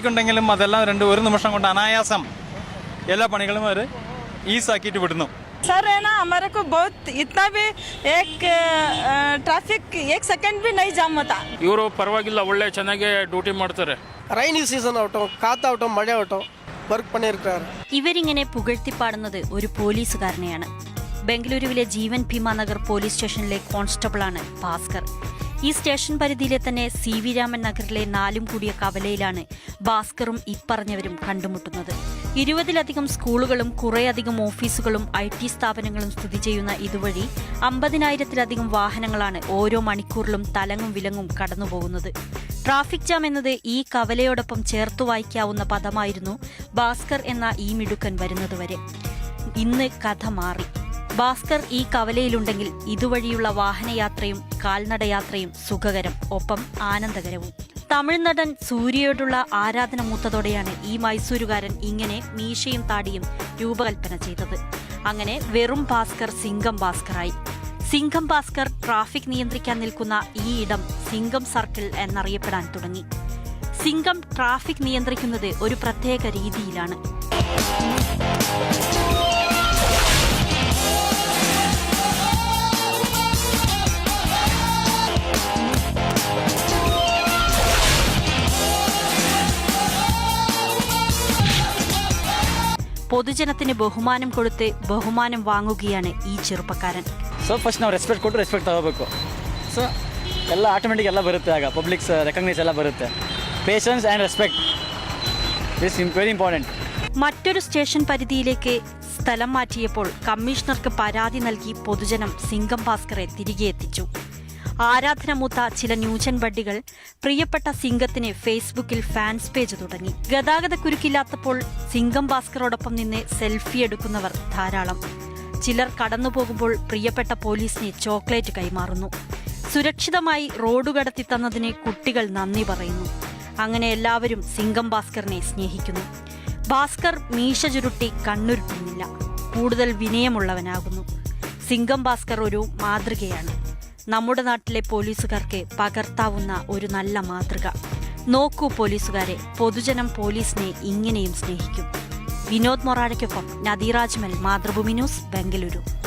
ഉണ്ടെങ്കിലും അതെല്ലാം രണ്ട് ഒരു നിമിഷം കൊണ്ട് അനായാസം എല്ലാ പണികളും അവർ ഈസാക്കിയിട്ട് വിടുന്നു. सर है ना हमारे को बहुत इतना भी एक ट्रैफिक एक सेकंड भी नहीं जाम होता ಇವರು ಪರವಾಗಿಲ್ಲ ಒಳ್ಳೆ ಚೆನ್ನಾಗಿ ಡ್ಯೂಟಿ ಮಾಡ್ತಾರೆ റെയിനി സീസൺ ആവട്ടോ കാത്താവട്ടോ മഴയാവട്ടോ വർക്ക് പണിയെടുക്കാറ്. ഇവരിങ്ങനെ പുകഴ്ത്തിപ്പാടുന്നത് ഒരു പോലീസുകാരനെയാണ്. ബംഗളൂരുവിലെ ജീവൻ ഭീമാനഗർ പോലീസ് സ്റ്റേഷനിലെ കോൺസ്റ്റബിളാണ് ഭാസ്കർ. ഈ സ്റ്റേഷൻ പരിധിയിലെ തന്നെ സി വി രാമൻ നഗറിലെ നാലും കൂടിയ കവലയിലാണ് ഭാസ്കറും ഇപ്പറഞ്ഞവരും കണ്ടുമുട്ടുന്നത്. ഇരുപതിലധികം സ്കൂളുകളും കുറേയധികം ഓഫീസുകളും ഐ ടി സ്ഥാപനങ്ങളും സ്ഥിതി ചെയ്യുന്ന ഇതുവഴി അമ്പതിനായിരത്തിലധികം വാഹനങ്ങളാണ് ഓരോ മണിക്കൂറിലും തലങ്ങും വിലങ്ങും കടന്നുപോകുന്നത്. ട്രാഫിക് ജാം എന്നത് ഈ കവലയോടൊപ്പം ചേർത്തു വായിക്കാവുന്ന പദമായിരുന്നു ഭാസ്കർ എന്ന ഈ മിടുക്കൻ വരുന്നതുവരെ ഇന്ന് കഥ മാറി. ഭാസ്കർ ഈ കവലയിലുണ്ടെങ്കിൽ ഇതുവഴിയുള്ള വാഹനയാത്രയും കാൽനടയാത്രയും സുഖകരം ഒപ്പം ആനന്ദകരവും. തമിഴ്നടൻ സൂര്യയോടുള്ള ആരാധന മൂത്തതോടെയാണ് ഈ മൈസൂരുകാരൻ ഇങ്ങനെ മീശയും താടിയും രൂപകൽപ്പന ചെയ്തത്. അങ്ങനെ വെറും ഭാസ്കർ സിംഗം ഭാസ്കറായി. സിംഗം ഭാസ്കർ ട്രാഫിക് നിയന്ത്രിക്കാൻ നിൽക്കുന്ന ഈ ഇടം സിംഗം സർക്കിൾ എന്നറിയപ്പെടാൻ തുടങ്ങി. സിംഗം ട്രാഫിക് നിയന്ത്രിക്കുന്നത് ഒരു പ്രത്യേക രീതിയിലാണ്. പൊതുജനത്തിന് ബഹുമാനം കൊടുത്ത് ബഹുമാനം വാങ്ങുകയാണ് ഈ ചെറുപ്പക്കാരൻ ಸೊ ಫಸ್ಟ್ ನಾವು ರೆಸ್ಪೆಕ್ಟ್ ಕೊಟ್ಟು ರೆಸ್ಪೆಕ್ಟ್ ತಗೋಬೇಕು ಸೊ ಎಲ್ಲ ಆಟೋಮೆಟಿಕ್ ಎಲ್ಲ ಬರುತ್ತೆ ಆಗ ಪಬ್ಲಿಕ್ಸ್ ರೆಕಗ್ನೈಸ್ ಎಲ್ಲ ಬರುತ್ತೆ patience and respect this very important മറ്റൊരു സ്റ്റേഷൻ പരിധിയിലേക്ക് സ്ഥലം മാറ്റിയപ്പോൾ കമ്മീഷണർക്ക് പരാതി നൽകി പൊതുജനം സിംഗം ഭാസ്കറെ തിരികെ എത്തിച്ചു ആരാധനമൂത്ത ചില ന്യൂജൻ ബഡ്ഡികൾ പ്രിയപ്പെട്ട സിംഗത്തിന് ഫേസ്ബുക്കിൽ ഫാൻസ് പേജ് തുടങ്ങി. ഗതാഗത കുരുക്കില്ലാത്തപ്പോൾ സിംഗം ഭാസ്കറോടൊപ്പം നിന്ന് സെൽഫി എടുക്കുന്നവർ ധാരാളം. ചിലർ കടന്നുപോകുമ്പോൾ പ്രിയപ്പെട്ട പോലീസിനെ ചോക്ലേറ്റ് കൈമാറുന്നു. സുരക്ഷിതമായി റോഡ് കടത്തി തന്നതിന് കുട്ടികൾ നന്ദി പറയുന്നു. അങ്ങനെ എല്ലാവരും സിംഗം ഭാസ്കറിനെ സ്നേഹിക്കുന്നു. ഭാസ്കർ മീശ ചുരുട്ടി കണ്ണുരുട്ടുന്നില്ല. കൂടുതൽ വിനയമുള്ളവനാകുന്നു. സിംഗം ഭാസ്കർ ഒരു മാതൃകയാണ്. നമ്മുടെ നാട്ടിലെ പോലീസുകാർക്ക് പകർത്താവുന്ന ഒരു നല്ല മാതൃക. നോക്കൂ പോലീസുകാരെ പൊതുജനം പോലീസിനെ ഇങ്ങനെയും സ്നേഹിക്കും. വിനോദ് മൊറാഴയ്ക്കൊപ്പം നദീറാജ്മൽ മാതൃഭൂമി ന്യൂസ് ബംഗളൂരു.